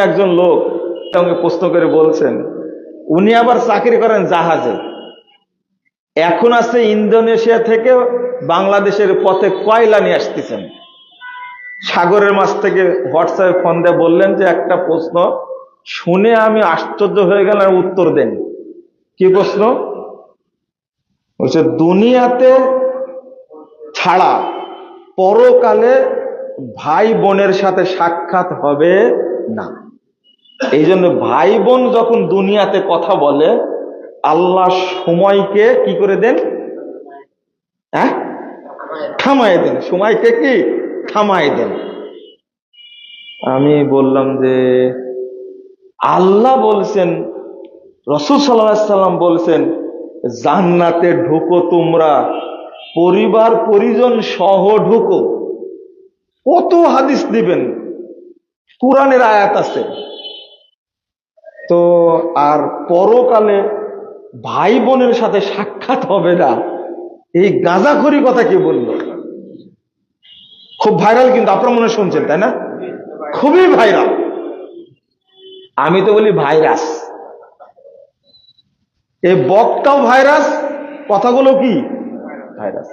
একজন লোক সঙ্গে প্রশ্ন করে বলছেন, উনি আবার চাকরি করেন জাহাজে। এখন আছে ইন্দোনেশিয়া থেকে বাংলাদেশের পথে কয়লা নিয়ে আসতেছেন। সাগরের মাছ থেকে হোয়াটসঅ্যাপে ফোন দিয়ে বললেন যে, একটা প্রশ্ন, শুনে আমি আশ্চর্য হয়ে গেলাম, উত্তর দেন। কি প্রশ্ন? বলছে, দুনিয়াতে ছাড়া পরকালে ভাই বোনের সাথে সাক্ষাৎ হবে না। এই জন্য ভাই বোন যখন দুনিয়াতে কথা বলে, আল্লাহ সময়কে কি করে দেন? হ্যাঁ? থামাই দেন। সময়কে কি? থামাই দেন। আমি বললাম যে, আল্লাহ বলছেন, রসুল সাল্লাম বলছেন, জান্নাতে ঢুকো তোমরা পরিবার পরিজন সহ ঢুকো। কত হাদিস দিবেন? কোরআনের আয়াত আছে। তো আর পরকালে ভাই বোনের সাথে সাক্ষাৎ হবে না। এই গাঁজাখড়ি কথা কি বলল? খুব ভাইরাল কিন্তু আপনার মনে শুনছেন, তাই না? খুবই ভাইরাল আমি তো বলি ভাইরাস এই বকটাও ভাইরাস কথাগুলো কি? ভাইরাস